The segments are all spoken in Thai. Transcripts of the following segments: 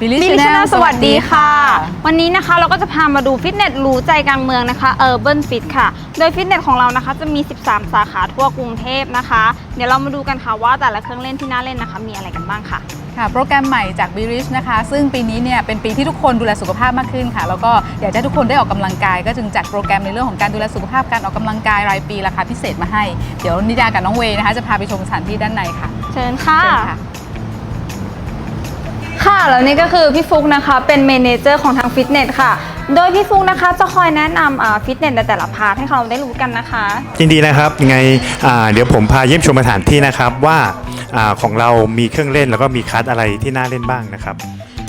Billy บิลลี่ Channel ชาแนลสวัสดีค่ะสวัสดีค่ะ วันนี้นะคะเราก็จะพามาดูฟิตเนสหรูใจกลางเมืองนะคะ Urban Fit ค่ะ โดยฟิตเนสของเรานะคะจะมี 13 สาขาทั่วกรุงเทพนะคะ เดี๋ยวเรามาดูกันค่ะว่าแต่ละเครื่องเล่นที่น่าเล่นนะคะ มีอะไรกันบ้างค่ะ ค่ะ โปรแกรมใหม่จาก b r i s h นะคะ ซึ่งปีนี้เนี่ยเป็นปีที่ทุกคนดูแลสุขภาพมากขึ้นค่ะ แล้วก็อยากจะให้ทุกคนได้ออกกำลังกาย ก็จึงจัดโปรแกรมในเรื่องของการดูแลสุขภาพการออกกำลังกายรายปีราคาพิเศษมาให้ เดี๋ยวนิดากับน้องเวย์นะคะจะพาไปชมสถานที่ด้านในค่ะเชิญค่ะ เชิญค่ะ ค่ะแล้วนี่ก็คือพี่ฟุกนะคะเป็นเมนเจอร์ของทางฟิตเนสค่ะ โดยพี่ฟุกนะคะจะคอยแนะนำฟิตเนสในแต่ละพาร์ทให้เราได้รู้กันนะคะ ยินดีนะครับยังไงอ่าเดี๋ยวผมพาเยี่ยมชมสถานที่นะครับว่าอาของเรามีเครื่องเล่นแล้วก็มีคลาสอะไรที่น่าเล่นบ้างนะครับ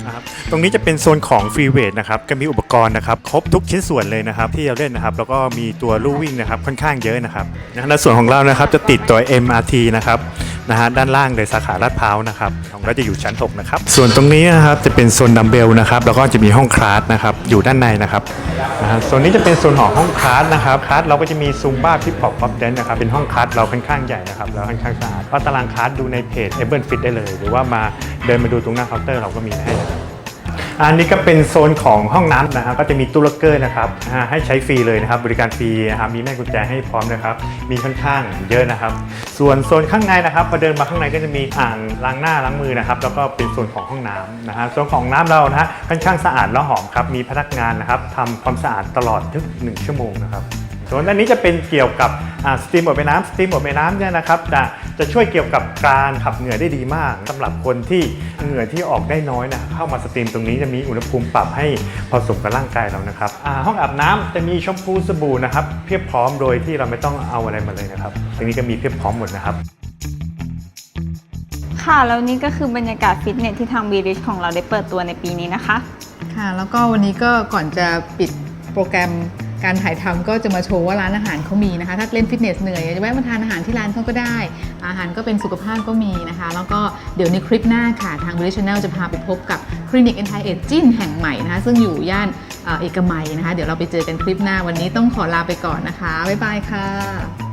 นะครับ ตรงนี้จะเป็นโซนของฟรีเวทนะครับก็มีอุปกรณ์นะครับครบทุกชิ้นส่วนเลยนะครับที่เราเล่นนะครับแล้วก็มีตัวลู่วิ่งนะครับค่อนข้างเยอะนะครับนะในส่วนของเรานะครับจะติดตัว MRT นะครับ นะฮะด้านล่างเลยสาขาลาดพร้าวนะครับของเราจะอยู่ชั้น6นะครับส่วนตรงนี้นะครับจะเป็นโซนดัมเบลนะครับแล้วก็จะมีห้องคลาสนะครับอยู่ด้านในนะครับนะฮะโซนนี้จะเป็นโซนของห้องคลาสนะครับคลาสเราก็จะมีซูมบ้าพิปพอปป๊อปแดนนะครับเป็นห้องคลาสเราค่อนข้างใหญ่นะครับแล้วค่อนข้างสะอาดก็ตารางคลาสดูในเพจ a b l e Fit ได้เลย หรือว่ามาเดินมาดูตรงหน้าเคาน์เตอร์เราก็มีให้นะครับ อันนี้ก็เป็นโซนของห้องน้ำนะฮะก็จะมีตู้ล็อกเกอร์นะครับให้ใช้ฟรีเลยนะครับ บริการฟรีนะครับมีแม่กุญแจให้พร้อมนะครับ มีค่อนข้างเยอะนะครับ ส่วนโซนข้างในนะครับพอเดินมาข้างในก็จะมีอ่างล้างหน้าล้างมือนะครับ แล้วก็เป็นโซนของห้องน้ำนะฮะโซนของน้ำเรานะฮะค่อนข้างสะอาดและหอมครับมีพนักงานนะครับทำความสะอาดตลอดทุกหนึ่งชั่วโมงนะครับ ส่วนอันนี้จะเป็นเกี่ยวกับสตรีมอบไอ้น้ำสตรีมอบไอ้น้ำเนี่ยนะครับจะจะช่วยเกี่ยวกับการขับเหงื่อได้ดีมากสำหรับคนที่เหงื่อที่ออกได้น้อยนะเข้ามาสตรีมตรงนี้จะมีอุณหภูมิปรับให้พอสมกับร่างกายเรานะครับอ่าห้องอาบน้ำจะมีแชมพูสบู่นะครับเพียบพร้อมโดยที่เราไม่ต้องเอาอะไรมาเลยนะครับตรงนี้ก็มีเพียบพร้อมหมดนะครับค่ะแล้วนี่ก็คือบรรยากาศฟิตเนสที่ทางบีริชของเราได้เปิดตัวในปีนี้นะคะ ค่ะ แล้วก็วันนี้ก็ก่อนจะปิดโปรแกรม การถ่ายทำก็จะมาโชว์ว่าร้านอาหารเขามีนะคะ ถ้าเล่นฟิตเนสเหนื่อยจะแวะมาทานอาหารที่ร้านเขาก็ได้ อาหารก็เป็นสุขภาพก็มีนะคะ แล้วก็เดี๋ยวในคลิปหน้าค่ะ ทาง b r i t Channel จะพาไปพบกับคลินิกเอนไทเอจินแห่งใหม่นะคะ ซึ่งอยู่ย่านเอกมัยนะคะ เดี๋ยวเราไปเจอกันคลิปหน้าวันนี้ต้องขอลาไปก่อนนะคะบ๊ายบายค่ะ